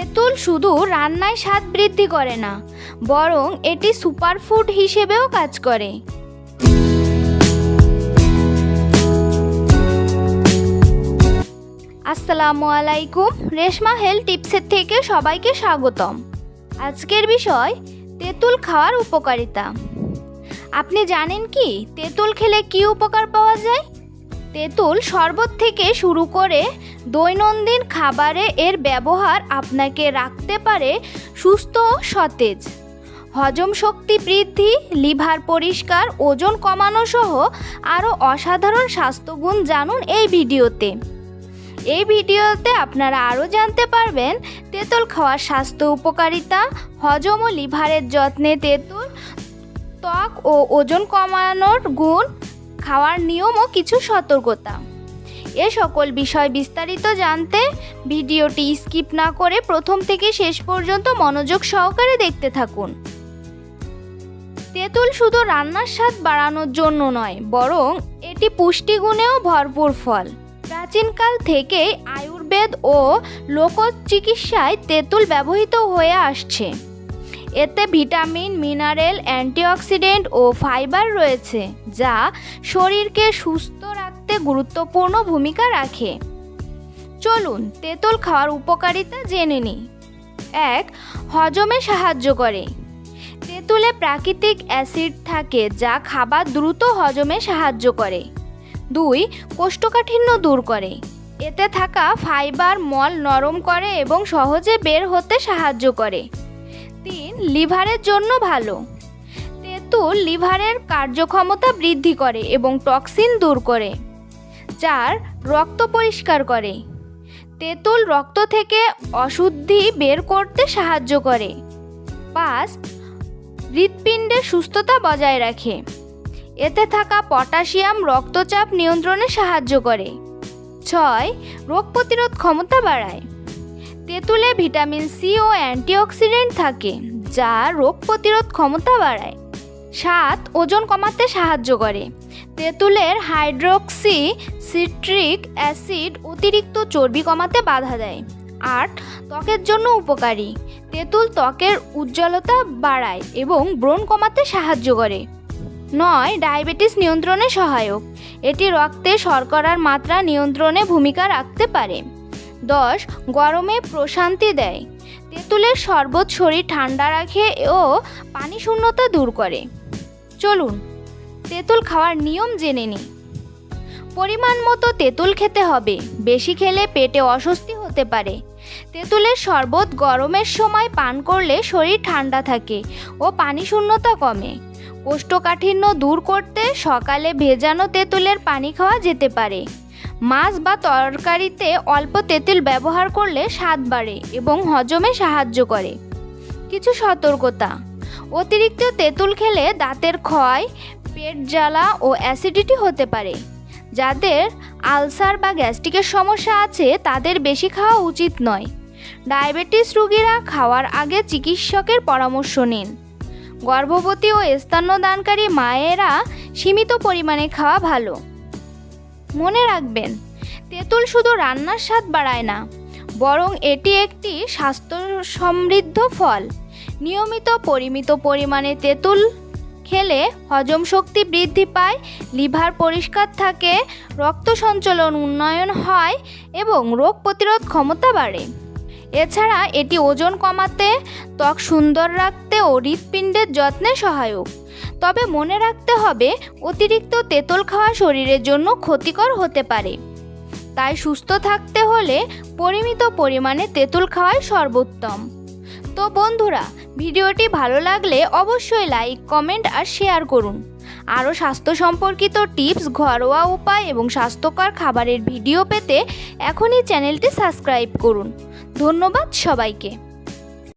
তেঁতুল শুধু রান্নায় স্বাদ বৃদ্ধি করে না, বরং এটি সুপারফুড হিসেবেও কাজ করে। আসসালামু আলাইকুম, রেশমা হেলথ টিপসের থেকে সবাইকে স্বাগতম। আজকের বিষয়, তেঁতুল খাওয়ার উপকারিতা। আপনি জানেন কি, তেঁতুল খেলে কি উপকার পাওয়া যায়? তেঁতুল শরবত থেকে শুরু করে দৈনন্দিন খাবারে এর ব্যবহার আপনাকে রাখতে পারে সুস্থ ও সতেজ। হজম শক্তি বৃদ্ধি, লিভার পরিষ্কার, ওজন কমানো সহ আরও অসাধারণ স্বাস্থ্যগুণ জানুন এই ভিডিওতে। এই ভিডিওতে আপনারা আরও জানতে পারবেন তেঁতুল খাওয়ার স্বাস্থ্য উপকারিতা, হজম ও লিভারের যত্নে তেঁতুল, ত্বক ও ওজন কমানোর গুণ খাওয়ার নিয়ম ও কিছু সতর্কতা। এ সকল বিষয় বিস্তারিত জানতে ভিডিওটি স্কিপ না করে প্রথম থেকে শেষ পর্যন্ত মনোযোগ সহকারে দেখতে থাকুন। তেঁতুল শুধু রান্নার স্বাদ বাড়ানোর জন্য নয়, বরং এটি পুষ্টিগুণেও ভরপুর ফল। প্রাচীনকাল থেকেই আয়ুর্বেদ ও লোক চিকিৎসায় তেঁতুল ব্যবহৃত হয়ে আসছে। এতে ভিটামিন, মিনারেল, অ্যান্টিঅক্সিডেন্ট ও ফাইবার রয়েছে, যা শরীরকে সুস্থ রাখতে গুরুত্বপূর্ণ ভূমিকা রাখে। চলুন, তেঁতুল খাওয়ার উপকারিতা জেনে নিই। এক, হজমে সাহায্য করে। তেঁতুলে প্রাকৃতিক অ্যাসিড থাকে যা খাবার দ্রুত হজমে সাহায্য করে। দুই, কোষ্ঠকাঠিন্য দূর করে। এতে থাকা ফাইবার মল নরম করে এবং সহজে বের হতে সাহায্য করে। তিন লিভারের জন্য ভালো। তেঁতুল লিভারের কার্যক্ষমতা বৃদ্ধি করে এবং টক্সিন দূর করে। চার, রক্ত পরিষ্কার করে। তেঁতুল রক্ত থেকে অশুদ্ধি বের করতে সাহায্য করে। পাঁচ হৃৎপিণ্ডের সুস্থতা বজায় রাখে। এতে থাকা পটাশিয়াম রক্তচাপ নিয়ন্ত্রণে সাহায্য করে। ছয়, রোগ প্রতিরোধ ক্ষমতা বাড়ায়। তেঁতুলে ভিটামিন সি ও অ্যান্টিঅক্সিডেন্ট থাকে, যা রোগ প্রতিরোধ ক্ষমতা বাড়ায়। সাত ওজন কমাতে সাহায্য করে। তেঁতুলের হাইড্রোক্সি, সিট্রিক অ্যাসিড অতিরিক্ত চর্বি কমাতে বাধা দেয়। আট, ত্বকের জন্য উপকারী। তেঁতুল ত্বকের উজ্জ্বলতা বাড়ায় এবং ব্রণ কমাতে সাহায্য করে। নয়, ডায়াবেটিস নিয়ন্ত্রণে সহায়ক। এটি রক্তে শর্করার মাত্রা নিয়ন্ত্রণে ভূমিকা রাখতে পারে। দশ গরমে প্রশান্তি দেয়। তেঁতুলের শরবত শরীর ঠান্ডা রাখে ও পানি শূন্যতা দূর করে। চলুন, তেঁতুল খাওয়ার নিয়ম জেনে নিই। পরিমাণ মতো তেঁতুল খেতে হবে, বেশি খেলে পেটে অস্বস্তি হতে পারে। তেঁতুলের শরবত গরমের সময় পান করলে শরীর ঠান্ডা থাকে ও পানি শূন্যতা কমে। কোষ্ঠকাঠিন্য দূর করতে সকালে ভেজানো তেঁতুলের পানি খাওয়া যেতে পারে। মাছ বা তরকারিতে অল্প তেঁতুল ব্যবহার করলে স্বাদ বাড়ে এবং হজমে সাহায্য করে। কিছু সতর্কতা, অতিরিক্ত তেঁতুল খেলে দাঁতের ক্ষয়, পেট জ্বালা ও অ্যাসিডিটি হতে পারে, যাদের আলসার বা গ্যাস্ট্রিকের সমস্যা আছে তাদের বেশি খাওয়া উচিত নয়। ডায়াবেটিস রোগীরা খাওয়ার আগে চিকিৎসকের পরামর্শ নিন। গর্ভবতী ও স্তন্যদানকারী মায়েরা সীমিত পরিমাণে খাওয়া ভালো। মনে রাখবেন, তেঁতুল শুধু রান্নার স্বাদ বাড়ায় না, বরং এটি একটি স্বাস্থ্য সমৃদ্ধ ফল। নিয়মিত পরিমিত পরিমাণে তেঁতুল খেলে হজম শক্তি বৃদ্ধি পায়, লিভার পরিষ্কার থাকে, রক্ত সঞ্চালন উন্নয়ন হয় এবং রোগ প্রতিরোধ ক্ষমতা বাড়ে। এছাড়া এটি ওজন কমাতে, ত্বক সুন্দর রাখতে ও হৃৎপিণ্ডের যত্নে সহায়ক। তবে মনে রাখতে হবে, অতিরিক্ত তেঁতুল খাওয়া শরীরের জন্য ক্ষতিকর হতে পারে। তাই সুস্থ থাকতে হলে পরিমিত পরিমাণে তেঁতুল খাওয়াই সর্বোত্তম। তো বন্ধুরা, ভিডিওটি ভালো লাগলে অবশ্যই লাইক, কমেন্ট আর শেয়ার করুন। আরও স্বাস্থ্য সম্পর্কিত টিপস, ঘরোয়া উপায় এবং স্বাস্থ্যকর খাবারের ভিডিও পেতে এখনই চ্যানেলটি সাবস্ক্রাইব করুন। ধন্যবাদ সবাইকে।